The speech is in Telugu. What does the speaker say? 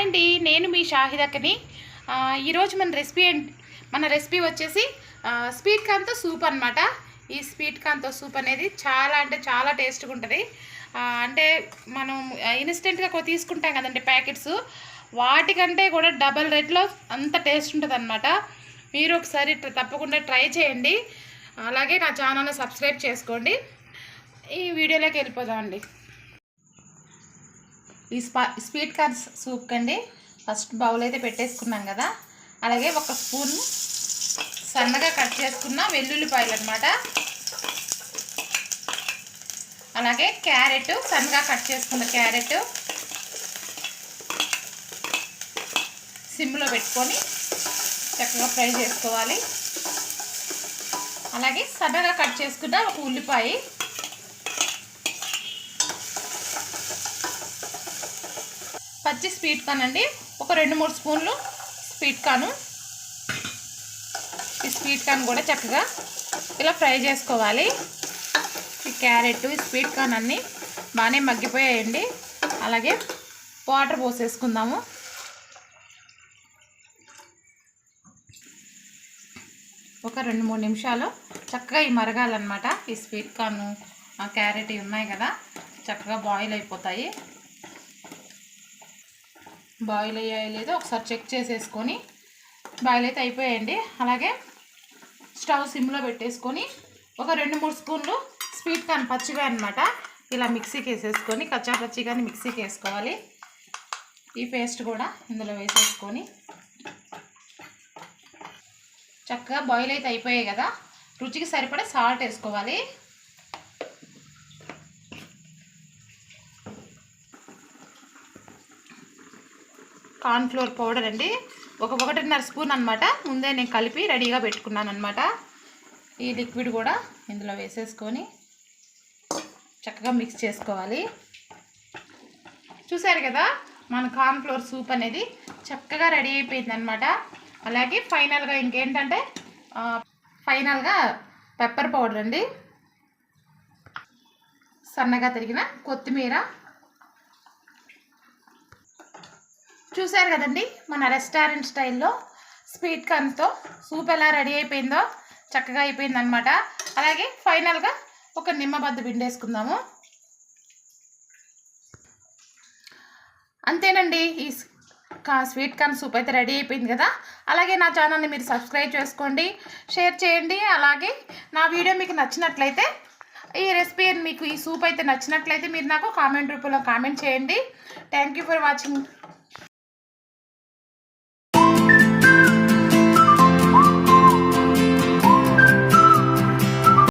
హాయ్ అండి నేను మీ షాహిదక్కని. ఈరోజు మన రెసిపీ ఏంటి మన రెసిపీ వచ్చేసి స్వీట్ కాన్తో సూప్ అనమాట ఈ స్వీట్ కార్న్తో సూప్ అనేది చాలా అంటే చాలా టేస్ట్గా ఉంటుంది. అంటే మనం ఇన్స్టెంట్గా తీసుకుంటాం కదండి ప్యాకెట్స్. వాటికంటే కూడా డబల్ రేట్లో అంత టేస్ట్ ఉంటుంది అనమాట మీరు ఒకసారి తప్పకుండా ట్రై చేయండి. అలాగే నా ఛానల్ని సబ్స్క్రైబ్ చేసుకోండి. ఈ వీడియోలోకి వెళ్ళిపోదామండి. ఈ స్పా స్వీట్ కార్న్ సూప్ కండి ఫస్ట్ బౌల్ అయితే పెట్టేసుకున్నాం కదా. అలాగే ఒక స్పూన్ సన్నగా కట్ చేసుకున్న వెల్లుల్లిపాయలు అనమాట అలాగే క్యారెట్ సన్నగా కట్ చేసుకున్న క్యారెట్ సిమ్లో పెట్టుకొని చక్కగా ఫ్రై చేసుకోవాలి. అలాగే సన్నగా కట్ చేసుకున్న ఒక ఉల్లిపాయ పచ్చి స్వీట్ కార్న్ అండి ఒక రెండు మూడు స్పూన్లు స్వీట్ కార్న్ ఈ స్వీట్ కార్న్ కూడా చక్కగా ఇలా ఫ్రై చేసుకోవాలి. ఈ క్యారెట్ ఈ స్వీట్ కార్న్ అన్నీ బాగానే మగ్గిపోయాయండి. అలాగే వాటర్ పోసేసుకుందాము. ఒక రెండు మూడు నిమిషాలు చక్కగా ఈ మరగాలన్నమాట. ఈ స్వీట్ కార్న్ ఆ క్యారెట్ ఇవి ఉన్నాయి కదా చక్కగా బాయిల్ అయిపోతాయి. బాయిల్ అయ్యాయో లేదో ఒకసారి చెక్ చేసేసుకొని బాయిల్ అయితే అయిపోయాయండి. అలాగే స్టవ్ సిమ్లో పెట్టేసుకొని ఒక రెండు మూడు స్పూన్లు స్వీట్ కార్న్ పచ్చిగా అనమాట ఇలా మిక్సీకి వేసేసుకొని కచ్చా పచ్చిగాని మిక్సీకి వేసుకోవాలి. ఈ పేస్ట్ కూడా ఇందులో వేసేసుకొని చక్కగా బాయిల్ అయితే అయిపోయాయి కదా. రుచికి సరిపడే సాల్ట్ వేసుకోవాలి. కార్న్ఫ్లోర్ పౌడర్ అండి. ఒక ఒకటిన్నర స్పూన్ అనమాట ముందే నేను కలిపి రెడీగా పెట్టుకున్నాను అనమాట ఈ లిక్విడ్ కూడా ఇందులో వేసేసుకొని చక్కగా మిక్స్ చేసుకోవాలి. చూసారు కదా మన కార్న్ఫ్లోర్ సూప్ అనేది చక్కగా రెడీ అయిపోయింది అనమాట అలాగే ఫైనల్గా ఇంకేంటంటే ఫైనల్గా పెప్పర్ పౌడర్ అండి. సన్నగా తరిగిన కొత్తిమీర చూశారు కదండి మన రెస్టారెంట్ స్టైల్లో స్వీట్ కార్న్తో సూప్ ఎలా రెడీ అయిపోయిందో చక్కగా అయిపోయిందనమాట అలాగే ఫైనల్గా ఒక నిమ్మబద్ద పిండేసుకుందాము అంతేనండి ఈ స్వీట్ కార్న్ సూప్ అయితే రెడీ అయిపోయింది కదా. అలాగే నా ఛానల్ని మీరు సబ్స్క్రైబ్ చేసుకోండి షేర్ చేయండి. అలాగే నా వీడియో మీకు నచ్చినట్లయితే ఈ రెసిపీ మీకు ఈ సూప్ అయితే నచ్చినట్లయితే మీరు నాకు కామెంట్ రూపంలో కామెంట్ చేయండి. Thank you for watching